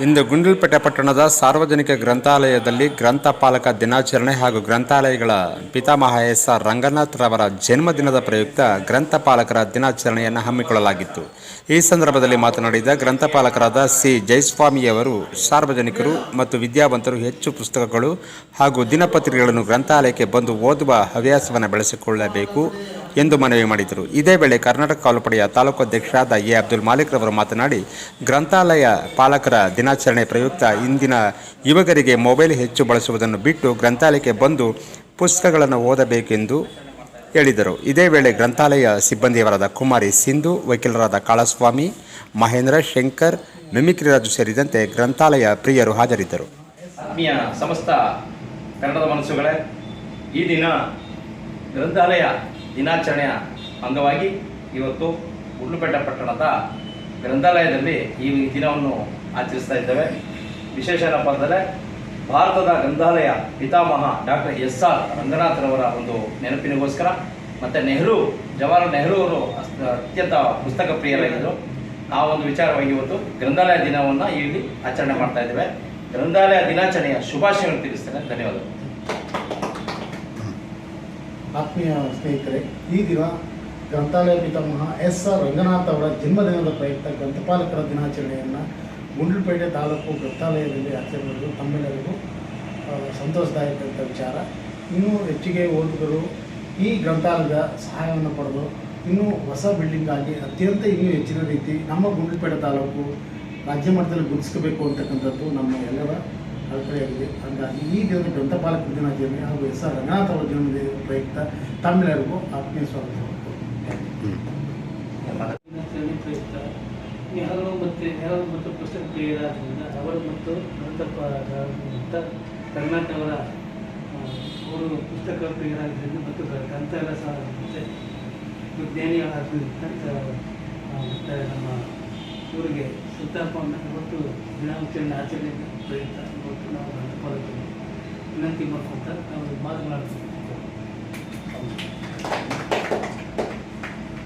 ಇಂದು ಗುಂಡ್ಲುಪೇಟೆ ಪಟ್ಟಣದ ಸಾರ್ವಜನಿಕ ಗ್ರಂಥಾಲಯದಲ್ಲಿ ಗ್ರಂಥಪಾಲಕ ದಿನಾಚರಣೆ ಹಾಗೂ ಗ್ರಂಥಾಲಯಗಳ ಪಿತಾಮಹ ಎಸ್ ಆರ್ ರಂಗನಾಥ್ ರವರ ಜನ್ಮದಿನದ ಪ್ರಯುಕ್ತ ಗ್ರಂಥಪಾಲಕರ ದಿನಾಚರಣೆಯನ್ನು ಹಮ್ಮಿಕೊಳ್ಳಲಾಗಿತ್ತು. ಈ ಸಂದರ್ಭದಲ್ಲಿ ಮಾತನಾಡಿದ ಗ್ರಂಥಪಾಲಕರಾದ ಸಿ. ಜಯಸ್ವಾಮಿಯವರು ಸಾರ್ವಜನಿಕರು ಮತ್ತು ವಿದ್ಯಾವಂತರು ಹೆಚ್ಚು ಪುಸ್ತಕಗಳು ಹಾಗೂ ದಿನಪತ್ರಿಕೆಗಳನ್ನು ಗ್ರಂಥಾಲಯಕ್ಕೆ ಬಂದು ಓದುವ ಹವ್ಯಾಸವನ್ನು ಬೆಳೆಸಿಕೊಳ್ಳಬೇಕು. ಎಂದು ಮನವಿ ಮಾಡಿದರು. ಇದೇ ವೇಳೆ ಕರ್ನಾಟಕ ಕಾಲುಪಡೆಯ ತಾಲೂಕು ಅಧ್ಯಕ್ಷರಾದ ಎ. ಅಬ್ದುಲ್ ಮಾಲಿಕ್ ರವರು ಮಾತನಾಡಿ, ಗ್ರಂಥಾಲಯ ಪಾಲಕರ ದಿನಾಚರಣೆ ಪ್ರಯುಕ್ತ ಇಂದಿನ ಯುವಕರಿಗೆ ಮೊಬೈಲ್ ಹೆಚ್ಚು ಬಳಸುವುದನ್ನು ಬಿಟ್ಟು ಗ್ರಂಥಾಲಯಕ್ಕೆ ಬಂದು ಪುಸ್ತಕಗಳನ್ನು ಓದಬೇಕೆಂದು ಹೇಳಿದರು. ಇದೇ ವೇಳೆ ಗ್ರಂಥಾಲಯ ಸಿಬ್ಬಂದಿಯವರಾದ ಕುಮಾರಿ ಸಿಂಧು, ವಕೀಲರಾದ ಕಾಳಸ್ವಾಮಿ, ಮಹೇಂದ್ರ ಶಂಕರ್, ಮಿಮಿಕ್ರಿ ರಾಜು ಸೇರಿದಂತೆ ಗ್ರಂಥಾಲಯ ಪ್ರಿಯರು ಹಾಜರಿದ್ದರು. ಆತ್ಮೀಯ ಸಮಸ್ತ ಕನ್ನಡದ ಮನಸ್ಸುಗಳೇ, ಈ ದಿನ ಗ್ರಂಥಾಲಯ ದಿನಾಚರಣೆಯ ಅಂಗವಾಗಿ ಇವತ್ತು ಗುಡ್ಲುಪೇಟೆ ಪಟ್ಟಣದ ಗ್ರಂಥಾಲಯದಲ್ಲಿ ಈ ದಿನವನ್ನು ಆಚರಿಸ್ತಾ ಇದ್ದೇವೆ. ವಿಶೇಷ ಏನಪ್ಪ ಅಂದರೆ ಭಾರತದ ಗ್ರಂಥಾಲಯ ಪಿತಾಮಹ ಡಾಕ್ಟರ್ ಎಸ್ ಆರ್ ರಂಗನಾಥ್ರವರ ಒಂದು ನೆನಪಿನಿಗೋಸ್ಕರ ಮತ್ತು ನೆಹರು, ಜವಾಹರ್ಲಾಲ್ ನೆಹರು ಅವರು ಅತ್ಯಂತ ಪುಸ್ತಕ ಪ್ರಿಯರಾಗಿದ್ದರು. ಆ ಒಂದು ವಿಚಾರವಾಗಿ ಇವತ್ತು ಗ್ರಂಥಾಲಯ ದಿನವನ್ನು ಇಲ್ಲಿ ಆಚರಣೆ ಮಾಡ್ತಾ ಇದ್ದೇವೆ. ಗ್ರಂಥಾಲಯ ದಿನಾಚರಣೆಯ ಶುಭಾಶಯಗಳು ತಿಳಿಸ್ತೇನೆ. ಧನ್ಯವಾದಗಳು. ಆತ್ಮೀಯ ಸ್ನೇಹಿತರೆ, ಈ ದಿನ ಗ್ರಂಥಾಲಯ ಪಿತಾಮಹ ಎಸ್ ಆರ್ ರಂಗನಾಥ್ ಅವರ ಜನ್ಮದಿನದ ಪ್ರಯುಕ್ತ ಗ್ರಂಥಪಾಲಕರ ದಿನಾಚರಣೆಯನ್ನು ಗುಂಡ್ಲುಪೇಟೆ ತಾಲೂಕು ಗ್ರಂಥಾಲಯದಲ್ಲಿ ಆಚರಣೆಗಳು ತಮ್ಮೆಲ್ಲರಿಗೂ ಸಂತೋಷದಾಯಕ ವಿಚಾರ. ಇನ್ನೂ ಹೆಚ್ಚಿಗೆ ಓದುಗರು ಈ ಗ್ರಂಥಾಲಯದ ಸಹಾಯವನ್ನು ಪಡೆದು ಇನ್ನೂ ಹೊಸ ಬಿಲ್ಡಿಂಗ್ ಆಗಿ ಅತ್ಯಂತ ಇನ್ನೂ ಹೆಚ್ಚಿನ ರೀತಿ ನಮ್ಮ ಗುಂಡ್ಲುಪೇಟೆ ತಾಲೂಕು ರಾಜ್ಯ ಮಟ್ಟದಲ್ಲಿ ಗುರುತಿಸಬೇಕು ಅಂತಕ್ಕಂಥದ್ದು ನಮ್ಮ ಎಲ್ಲರ ಅಭಿಪ್ರಾಯವಾಗಿದೆ. ಹಾಗಾಗಿ ಈ ದಿನದ ಗ್ರಂಥಪಾಲಕ ದಿನಾಚರಣೆ ಹಾಗೂ ಎಸ್ ಆರ್ ರಂಗನಾಥ್ ಅವರ ಜನ್ಮದಿನ ಪ್ರಯುಕ್ತ ತಮ್ಮೆಲ್ಲರಿಗೂ ಆತ್ಮೀಯ ಸ್ವಾಗತ. ಪ್ರಯುಕ್ತ ನೆಹರು ಮತ್ತು ನೆಹರು ಮತ್ತು ಪುಸ್ತಕ ಪ್ರಿಯರಾದ್ರಿಂದ ಅವರು ಮತ್ತು ಗ್ರಂಥಪ ಮತ್ತು ಕರ್ನಾಟಕ ಅವರ ಅವರು ಪುಸ್ತಕ ಪ್ರಿಯರಾಗಿದ್ದರಿಂದ ಮತ್ತು ಗ್ರ- ಗ್ರಂಥಗಳ ಸಹ ವಿಜ್ಞಾನಿಗಳಾದ್ರಿಂದ ಮತ್ತು ನಮ್ಮ ಇವರಿಗೆ ಸಂತಾಪವನ್ನು ಇವತ್ತು ದಿನಾಚರಣೆ ಆಚರಣೆ ಪ್ರಯುಕ್ತ ಇವತ್ತು ನಾವು ಗ್ರಂಥಪಾಲಕರು ವಿನಂತಿ ಮಾಡ್ಕೊಳ್ತಾ ನಾವು ಮಾತನಾಡ್ತೀವಿ